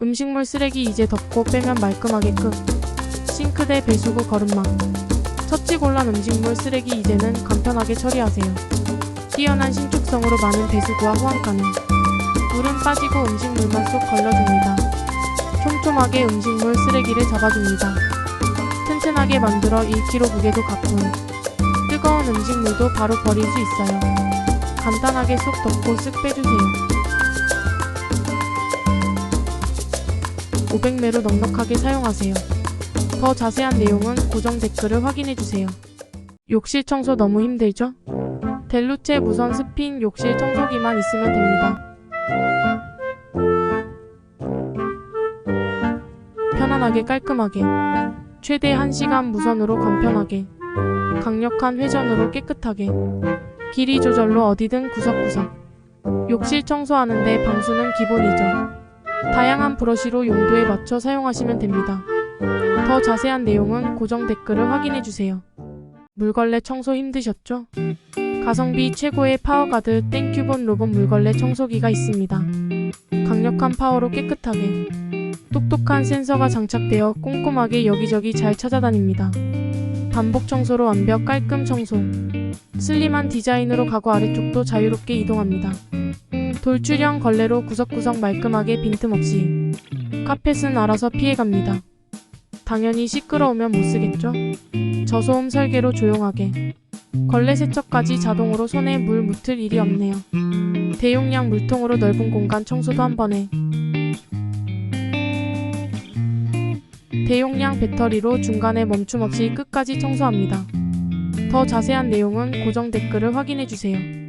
음식물 쓰레기 이제 덮고 빼면 말끔하게 끝. 싱크대 배수구 거름망. 처치 곤란 음식물 쓰레기 이제는 간편하게 처리하세요. 뛰어난 신축성으로 많은 배수구와 호환 가능. 물은 빠지고 음식물만 쏙 걸러줍니다. 촘촘하게 음식물 쓰레기를 잡아줍니다. 튼튼하게 만들어 1kg 무게도 가뿐. 뜨거운 음식물도 바로 버릴 수 있어요. 간단하게 쏙 덮고 쓱 빼주세요. 500매로 넉넉하게 사용하세요. 더 자세한 내용은 고정 댓글을 확인해주세요. 욕실 청소 너무 힘들죠? 델루체 무선 스핀 욕실 청소기만 있으면 됩니다. 편안하게 깔끔하게 최대 1시간 무선으로 간편하게 강력한 회전으로 깨끗하게 길이 조절로 어디든 구석구석 욕실 청소하는데 방수는 기본이죠. 다양한 브러쉬로 용도에 맞춰 사용하시면 됩니다. 더 자세한 내용은 고정 댓글을 확인해주세요. 물걸레 청소 힘드셨죠? 가성비 최고의 파워가드 땡큐본 로봇 물걸레 청소기가 있습니다. 강력한 파워로 깨끗하게 똑똑한 센서가 장착되어 꼼꼼하게 여기저기 잘 찾아다닙니다. 반복 청소로 완벽 깔끔 청소. 슬림한 디자인으로 가구 아래쪽도 자유롭게 이동합니다. 돌출형 걸레로 구석구석 말끔하게 빈틈없이. 카펫은 알아서 피해갑니다. 당연히 시끄러우면 못 쓰겠죠? 저소음 설계로 조용하게. 걸레 세척까지 자동으로 손에 물 묻힐 일이 없네요. 대용량 물통으로 넓은 공간 청소도 한 번에. 대용량 배터리로 중간에 멈춤 없이 끝까지 청소합니다. 더 자세한 내용은 고정 댓글을 확인해주세요.